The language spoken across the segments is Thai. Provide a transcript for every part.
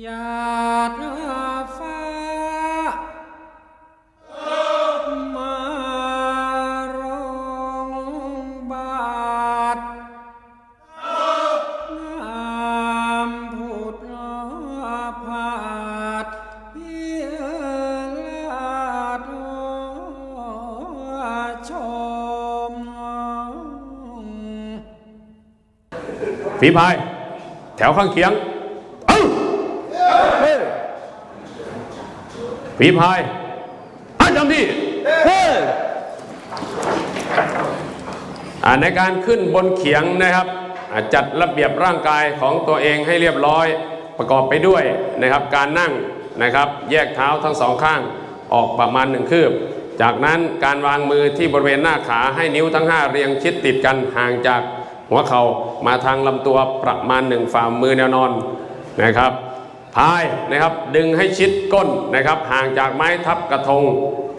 หยาดฟ้ามาร้องบาดน้ำผุดผาดเพียลาดชมฝีพาย แถวข้างเคียงเอ้า ฝีพายอาจำที่อ่าในการขึ้นบนเขียงนะครับอ่าจัดระเบียบร่างกายของตัวเองให้เรียบร้อยประกอบไปด้วยนะครับการนั่งนะครับแยกเท้าทั้งสองข้างออกประมาณหนึ่งคืบ จากนั้นการวางมือที่บริเวณหน้าขาให้นิ้วทั้ง 5 เรียงชิดติดกันห่างจากหัวเข่ามาทางลำตัวประมาณหนึ่งฝ่ามือแนวนอนนะครับ พายนะครับดึงให้ชิดก้นนะครับ ห่างจากไม้ทับกระทง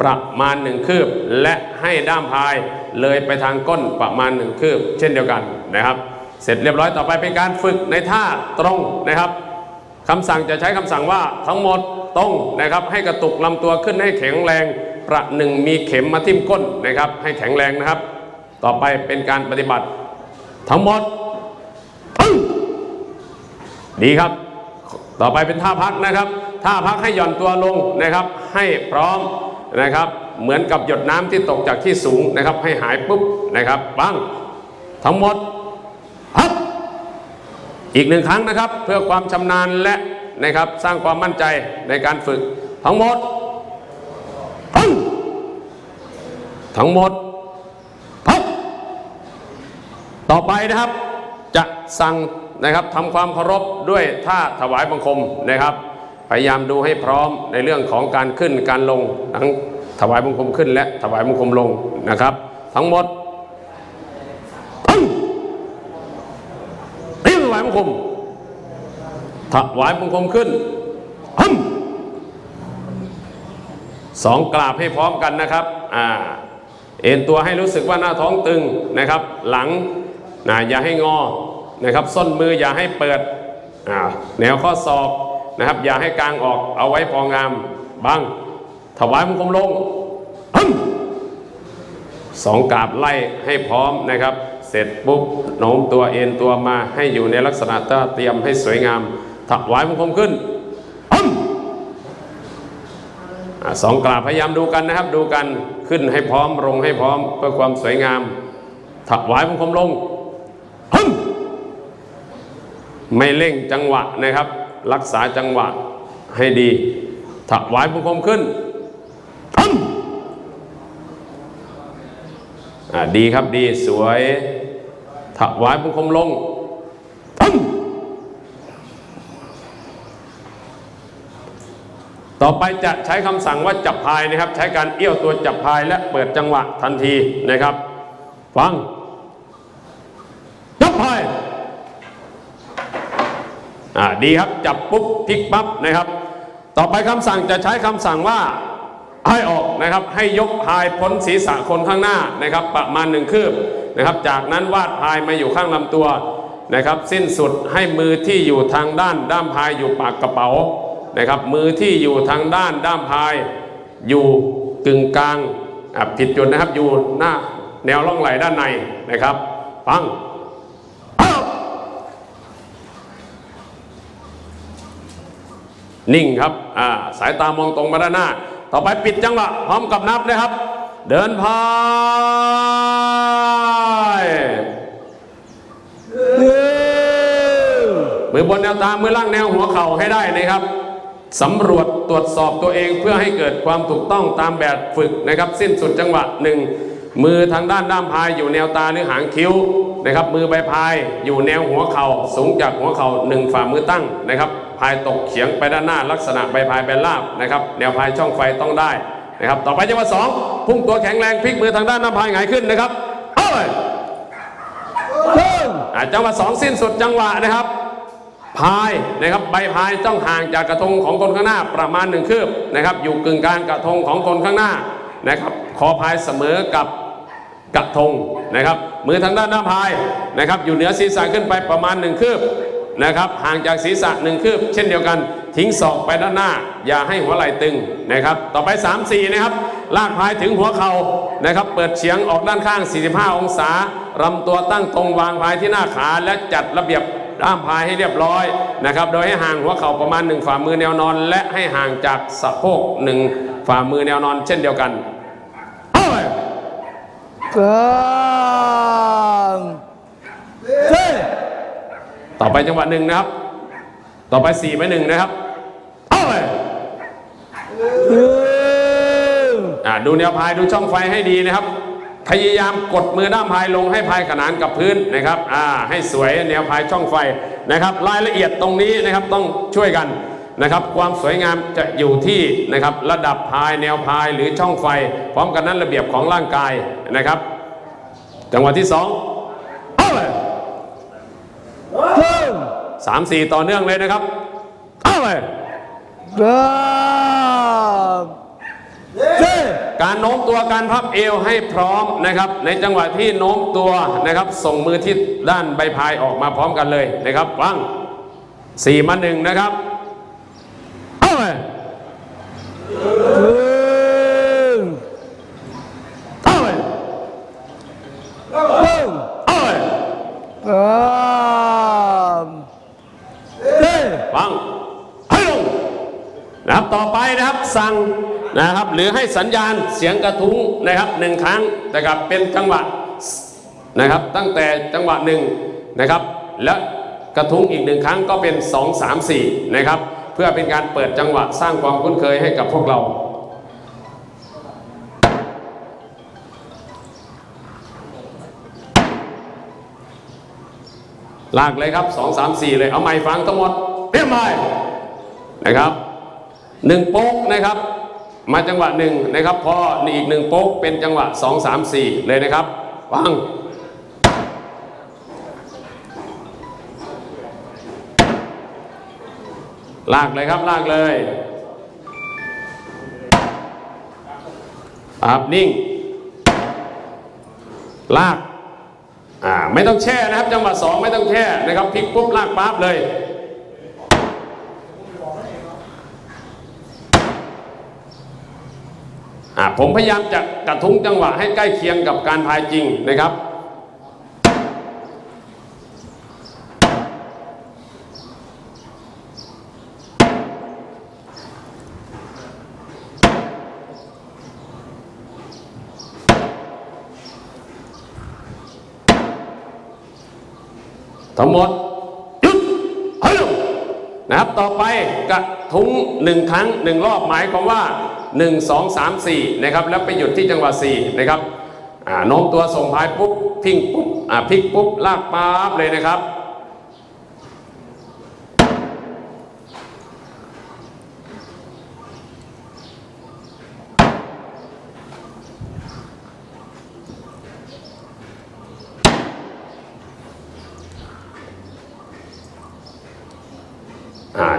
ประมาณหนึ่งคืบ และให้ด้ามพายเลยไปทางก้นประมาณหนึ่งคืบ เช่นเดียวกันนะครับ เสร็จเรียบร้อยต่อไปเป็นการฝึกในท่าตรงนะครับคำสั่งจะใช้คำสั่งว่าทั้งหมดตรงนะครับ ให้กระตุกลำตัวขึ้นให้แข็งแรง ประหนึ่งมีเข็มมาทิ่มก้นนะครับ ให้แข็งแรงนะครับ ต่อไปเป็นการปฏิบัติ ทั้งหมดดีครับ ต่อไปเป็นท่าพักนะครับ ท่าพักให้หย่อนตัวลงนะครับ ให้พร้อมนะครับ เหมือนกับหยดน้ำที่ตกจากที่สูงนะครับ ให้หายปุ๊บนะครับบ้างทั้งหมดพักอีกหนึ่งครั้งนะครับ เพื่อความชำนาญและนะครับสร้างความมั่นใจในการฝึก ทั้งหมดพักทั้งหมดพักต่อไปนะครับ จะสั่ง นะครับทำความเคารพด้วยท่าถวายบังคมนะครับ พยายามดูให้พร้อมในเรื่องของการขึ้นการลงทั้งถวายบังคมขึ้นและถวายบังคมลงนะครับ ทั้งหมดตึ้งเรียถวายบังคมถวายบังคมขึ้นฮึมสองกราบให้พร้อมกันนะครับอ่าเอ็นตัวให้รู้สึกว่าหน้าท้องตึงนะครับ หลังนะอย่าให้งอ นะครับส้นมืออย่าให้เปิดแนวข้อศอกนะครับ อย่าให้กลางออกเอาไว้พองามบังถวายมุงคมลงฮึมสองกราบไล่ให้พร้อมนะครับ เสร็จปุ๊บโน้มตัวเอ็นตัวมาให้อยู่ในลักษณะท่าเตรียมให้สวยงามถวายมุงคมขึ้นฮึมอ่าสองกราบพยายามดูกันนะครับ ดูกันขึ้นให้พร้อมลงให้พร้อมเพื่อความสวยงามถวายบังคมลงฮึ่ม ไม่เร่งจังหวะนะครับ รักษาจังหวะให้ดีถวายบังคมขึ้นฮึ่มดีครับดีสวยถวายบังคมลงฮึ่มต่อไปจะใช้คำสั่งว่าจับพายนะครับ ใช้การเอี้ยวตัวจับพายและเปิดจังหวะทันทีนะครับ ฟัง จับพาย อ่าดีครับจับปุ๊บพลิกปั๊บนะครับ ต่อไปคำสั่งจะใช้คำสั่งว่าให้ออกนะครับให้ยกพายพ้นศีรษะคนข้างหน้านะครับ ประมาณหนึ่งคืบนะครับ จากนั้นวาดพายมาอยู่ข้างลำตัวนะครับ สิ้นสุดให้มือที่อยู่ทางด้านด้ามพายอยู่ปากกระเป๋านะครับ มือที่อยู่ทางด้านด้ามพาย อยู่กึ่งกลางอะผิดจุดนะครับอยู่หน้าแนวร่องไหล่ด้านในนะครับ ฟังอ้าว นิ่งครับอ่าสายตามองตรงมาด้านหน้า ต่อไปปิดจังหวะพร้อมกับนับนะครับ เดินพายมือบนแนวตามือล่างแนวหัวเข่าให้ได้นะครับสำรวจตรวจสอบตัวเองเพื่อให้เกิดความถูกต้องตามแบบฝึกนะครับ สิ้นสุดจังหวะหนึ่งมือทางด้านด้ามพายอยู่แนวตาหรือหางคิ้วนะครับ มือใบพายอยู่แนวหัวเข่าสูงจากหัวเข่าหนึ่งฝ่ามือตั้งนะครับายตกเฉียงไปด้านหน้าลักษณะใบพายแบนราบนะครับแนวพายช่องไฟต้องได้นะครับต่อไปจังหวะสองพุ่งตัวแข็งแรงพลิกมือทางด้านด้ามพายหงายขึ้นนะครับเอ้ยอะจังหวะสองสิ้นสุดจังหวะนะครับพายนะครับใบพายต้องห่างจากกระทงของคนข้างหน้าประมาณหนึ่งคืบนะครับอยู่กึ่งกลางกระทงของคนข้างหน้านะครับคอพายเสมอกับกระทงนะครับมือทางด้านหน้าพายนะครับอยู่เหนือศีรษะขึ้นไปประมาณหนึ่งคืบ นะครับห่างจากศีรษะหนึ่งคืบ เช่นเดียวกัน ทิ้งศอกไปด้านหน้า อย่าให้หัวไหล่ตึงนะครับ ต่อไป 3 4 นะครับ ลากพายถึงหัวเข่านะครับ เปิดเฉียงออกด้านข้าง 45 องศารำตัวตั้งตรงวางพายที่หน้าขาและจัดระเบียบด้ามพายให้เรียบร้อยนะครับ โดยให้ห่างหัวเข่าประมาณ 1 ฝ่ามือแนวนอน และให้ห่างจากสะโพก 1 ฝ่ามือแนวนอน เช่นเดียวกันเอาไปสามสี่ ต่อไปจังหวะหนึ่งนะครับ ต่อไป4ไปหนึ่งนะครับ เอาไปหนึ่งอ่าดูแนวพายดูช่องไฟให้ดีนะครับ พยายามกดมือด้ามพายลงให้พายขนานกับพื้นนะครับ อ่า ให้สวยแนวพายช่องไฟนะครับ รายละเอียดตรงนี้นะครับต้องช่วยกันนะครับ ความสวยงามจะอยู่ที่นะครับระดับพายแนวพายหรือช่องไฟ พร้อมกันนั้นระเบียบของร่างกายนะครับ จังหวะที่สองเอาเลยหนึ่ง สามสี่ต่อเนื่องเลยนะครับเอาเลยสามสี่การโน้มตัวการพับเอวให้พร้อมนะครับ ในจังหวะที่โน้มตัวนะครับ ส่งมือที่ด้านใบพายออกมาพร้อมกันเลยนะครับฟังสี่มาหนึ่งนะครับเอาไปหนึ่งเอาไปหนึ่งเอาไปสามสี่ ฟังให้ลงนะครับต่อไปนะครับสั่งนะครับ หรือให้สัญญาณเสียงกระทุ้งนะครับหนึ่งครั้งนะครับเป็นจังหวะนะครับ ตั้งแต่จังหวะหนึ่งนะครับ และกระทุ้งอีกหนึ่งครั้งก็เป็น 2 3 4นะครับ เพื่อเป็นการเปิดจังหวะสร้างความคุ้นเคยให้กับพวกเราลากเลยครับ 2 3 4 เลย เอาไม้ฟังทั้งหมด เรียบร้อยนะครับหนึ่งโป๊กนะครับ มาจังหวะหนึ่งนะครับ พออีกหนึ่งโป๊กเป็นจังหวะ2 3 4เลยนะครับฟังลากเลยครับลากเลยครับนิ่ง ลากอ่าไม่ต้องแช่นะครับ จังหวะสองไม่ต้องแช่นะครับพลิกปุ๊บลากปั๊บเลย อ่า ผมพยายามจะกระทุ้งจังหวะให้ใกล้เคียงกับการพายจริงนะครับทั้งหมดหยุดเฮ้ยนะครับต่อไปกระทุ้งหนึ่งครั้งหนึ่งรอบหมายความว่า 1 2 3 4นะครับแล้วไปหยุดที่จังหวะ4นะครับโน้มตัวส่งพายปุ๊บพิงปุ๊บพลิกปุ๊บลากปั๊บเลยนะครับ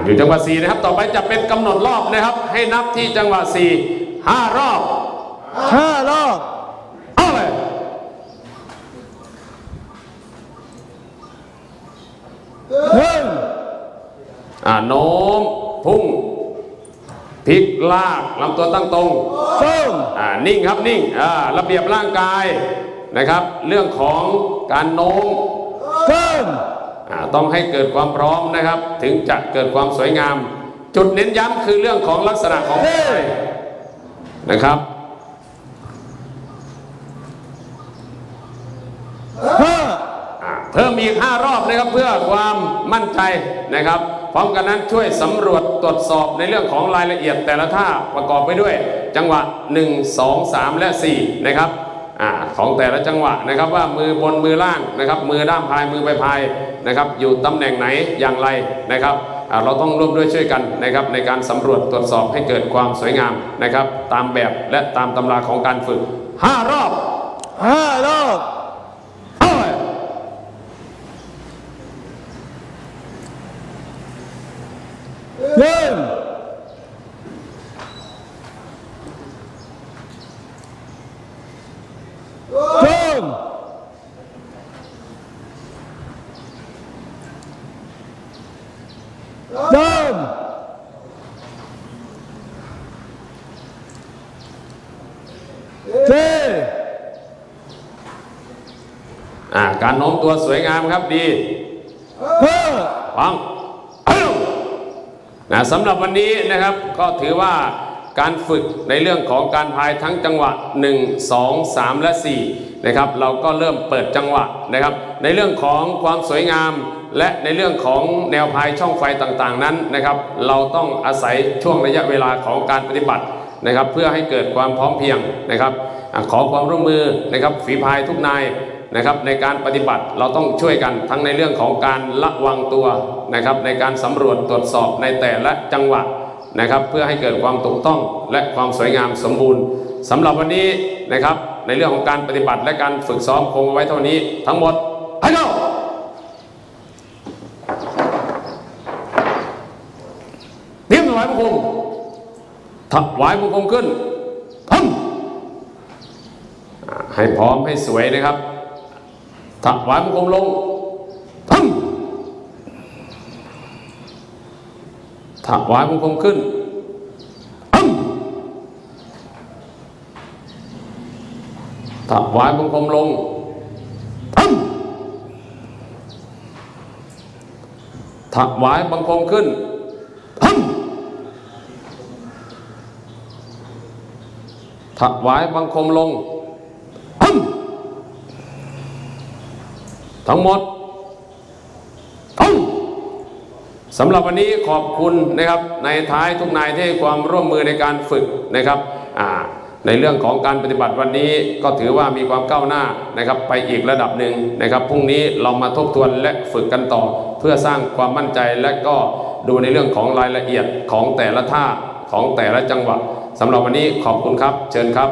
อ่าอยู่จังหวะ4นะครับ ต่อไปจะเป็นกำหนดรอบนะครับ ให้นับที่จังหวะ4 5รอบ ห้ารอบเอาเลย หนึ่งอ่าโน้ม พุ่งพลิกลากลำตัวตั้งตรง สองอ่านิ่งครับนิ่งอ่าระเบียบร่างกายนะครับ เรื่องของการโน้มสามอ่า ต้องให้เกิดความพร้อมนะครับ ถึงจะเกิดความสวยงาม จุดเน้นย้ำคือเรื่องของลักษณะของพายนะครับห้าอ่าเพิ่มอีก 5 รอบนะครับเพื่อความมั่นใจนะครับ พร้อมกันนั้นช่วยสำรวจตรวจสอบในเรื่องของรายละเอียดแต่ละท่าประกอบไปด้วย จังหวะ 1 2 3 และ 4 นะครับอา ของแต่ละจังหวะนะครับว่ามือบนมือล่างนะครับ มือด้ามพายมือใบพายนะครับ อยู่ตำแหน่งไหนอย่างไรนะครับเราต้องร่วมด้วยช่วยกันนะครับในการสำรวจตรวจสอบให้เกิดความสวยงามนะครับ ตามแบบและตามตำราของการฝึก 5 รอบห้ารอบ เชิญเดินการโน้มตัวสวยงามครับดีฟังนะสำหรับวันนี้นะครับก็ถือว่า การฝึกในเรื่องของการพายทั้งจังหวะ 1 2 3 และ4นะครับเราก็เริ่มเปิดจังหวะนะครับ ในเรื่องของความสวยงาม และในเรื่องของแนวพายช่องไฟต่างๆนั้นนะครับ เราต้องอาศัยช่วงระยะเวลาของการปฏิบัตินะครับ เพื่อให้เกิดความพร้อมเพียงนะครับ ขอความร่วมมือนะครับฝีพายทุกนายนะครับในการปฏิบัติเราต้องช่วยกันทั้งในเรื่องของการระวังตัวนะครับในการสำรวจตรวจสอบในแต่ละจังหวะ นะครับ เพื่อให้เกิดความถูกต้องและความสวยงามสมบูรณ์สำหรับวันนี้นะครับ ในเรื่องของการปฏิบัติและการฝึกซ้อมคงเอาไว้เท่านี้ทั้งหมดให้เข้าเตรียมถวายบังคมถวายบังคมขึ้นทำอ่าให้พร้อมให้สวยนะครับถวายบังคมลงทำ ถวายบังคมขึ้นทำถวายบังคมลงทำถวายบังคมขึ้นทำถวายบังคมลง ทั้งหมดต้อง สำหรับวันนี้ขอบคุณนะครับในท้ายทุกนายที่ให้ความร่วมมือในการฝึกนะครับในเรื่องของการปฏิบัติวันนี้ก็ถือว่ามีความก้าวหน้านะครับ ไปอีกระดับหนึ่งนะครับพรุ่งนี้เรามาทบทวนและฝึกกันต่อ เพื่อสร้างความมั่นใจและก็ดูในเรื่องของรายละเอียดของแต่ละท่าของแต่ละจังหวะสำหรับวันนี้ขอบคุณครับ เชิญครับ